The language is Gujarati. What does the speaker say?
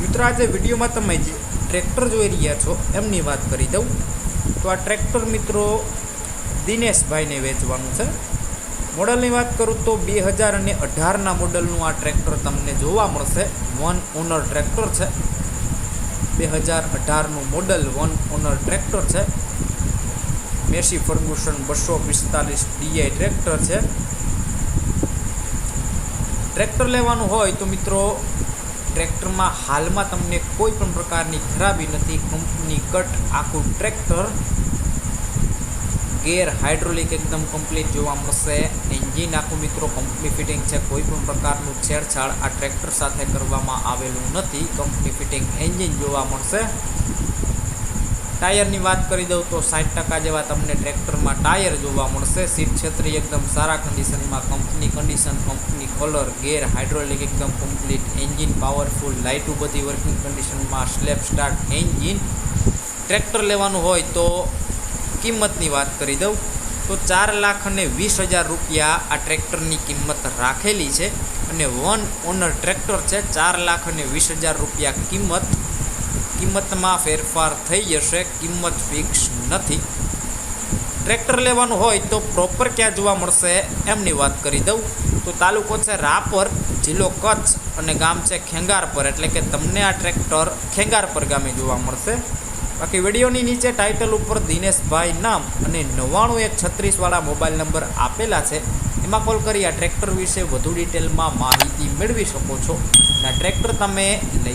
મિત્રો, આજે વિડીયોમાં તમે જે ટ્રેક્ટર જોઈ રહ્યા છો, એમની વાત કરી દઉં. તો આ ટ્રેક્ટર મિત્રો દિનેશભાઈને વેચવાનું છે. મોડલની વાત કરું તો બે હજાર અને અઢારના મોડલનું આ ટ્રેક્ટર તમને જોવા મળશે. વન ઓનર ટ્રેક્ટર છે. બે હજાર અઢારનું મોડલ વન ઓનર ટ્રેક્ટર છે. મેસી ફર્ગુસન બસો પિસ્તાલીસ ડીઆઈ ટ્રેક્ટર છે. ટ્રેક્ટર લેવાનું હોય તો મિત્રો ટ્રેક્ટરમાં હાલમાં તમને કોઈ પણ પ્રકારની ખરાબી નથી. કંપની કટ આખું ટ્રેક્ટર ગેર હાઇડ્રોલિક એકદમ કમ્પ્લીટ જોવા મળશે. એન્જિન આખું મિત્રો કંપની ફિટિંગ છે. કોઈ પણ પ્રકારનું છેડછાડ આ ટ્રેક્ટર સાથે કરવામાં આવેલું નથી. કંપની ફિટિંગ એન્જિન જોવા મળશે. ટાયરની વાત કરી દઉં તો સાઠ ટકા જેવા તમને ટ્રેક્ટરમાં ટાયર જોવા મળશે. સીટ છત્રી એકદમ સારા કન્ડિશનમાં company condition company colour gear hydraulic એકદમ કમ્પ્લીટ એન્જિન પાવરફુલ લાઇટો બધી વર્કિંગ કન્ડિશનમાં સ્લેપ સ્ટાર્ટ એન્જિન ટ્રેક્ટર લેવાનું હોય તો કિંમતની વાત કરી દઉં. તો ચાર લાખ અને વીસ હજાર રૂપિયા આ ટ્રેક્ટરની કિંમત રાખેલી છે અને વન ઓનર ટ્રેક્ટર છે. ચાર લાખ અને વીસ હજાર રૂપિયા કિંમત કિંમતમાં ફેરફાર થઈ જશે, કિંમત ફિક્સ નથી. ટ્રેક્ટર લેવાનું હોય તો પ્રોપર ક્યાં જોવા મળશે એમની વાત કરી દઉં. તો તાલુકો છે રાપર, જિલ્લો કચ્છ અને ગામ છે ખેંગારપર. એટલે કે તમને આ ટ્રેક્ટર ખેંગારપર ગામે જોવા મળશે. બાકી વિડીયોની નીચે ટાઇટલ ઉપર દિનેશભાઈ નામ અને નવ્વાણું એક છત્રીસવાળા મોબાઈલ નંબર આપેલા છે. એમાં કોલ કરી આ ટ્રેક્ટર વિશે વધુ ડિટેલમાં માહિતી મેળવી શકો છો. આ ટ્રેક્ટર તમે લઈ